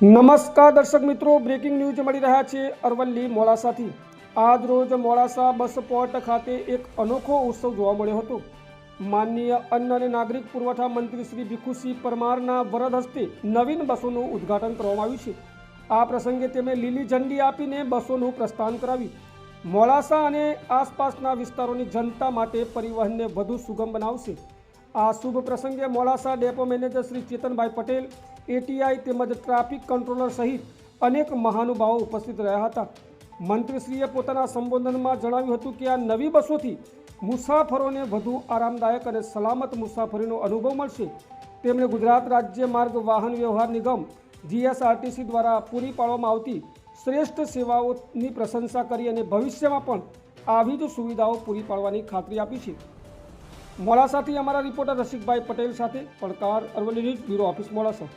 નમસ્કાર દર્શક મિત્રો બ્રેકિંગ ન્યૂઝ મળી રહ્યા છે અરવલ્લી મોડાસાથી. આજ રોજ મોડાસા બસ પોર્ટ ખાતે એક અનોખો ઉત્સવ જોવા મળ્યો હતો. માનનીય અન્ન અને નાગરિક પુરવઠા મંત્રી શ્રી ભીખુસિંહ પરમારના વરદ હસ્તે નવીન બસોનું ઉદ્ઘાટન કરવામાં આવ્યું છે. આ પ્રસંગે તેમણે લીલી ઝંડી આપીને બસોનું પ્રસ્થાન કરાવ્યું. મોડાસા અને આસપાસના વિસ્તારોની જનતા માટે પરિવહનને વધુ સુગમ બનાવશે. આ શુભ પ્રસંગે Modasa depot manager Shri Chetanbhai Patel ATI તેમજ ટ્રાફિક કંટ્રોલર સહિત અનેક મહાનુભાવો ઉપસ્થિત રહ્યા હતા. મંત્રીશ્રીએ પોતાના સંબોધનમાં જણાવ્યું હતું કે આ નવી બસોથી મુસાફરોને વધુ આરામદાયક અને સલામત મુસાફરીનો અનુભવ મળશે. તેમણે ગુજરાત રાજ્ય માર્ગ વાહન વ્યવહાર નિગમ જીએસઆરટીસી દ્વારા પૂરી પાડવામાં આવતી શ્રેષ્ઠ સેવાઓની પ્રશંસા કરી અને ભવિષ્યમાં પણ આવી જ સુવિધાઓ પૂરી પાડવાની ખાતરી આપી છે. મોડાસાથી અમારા રિપોર્ટર રસિકભાઈ પટેલ સાથે પડકાર Aravalli news bureau office Modasa.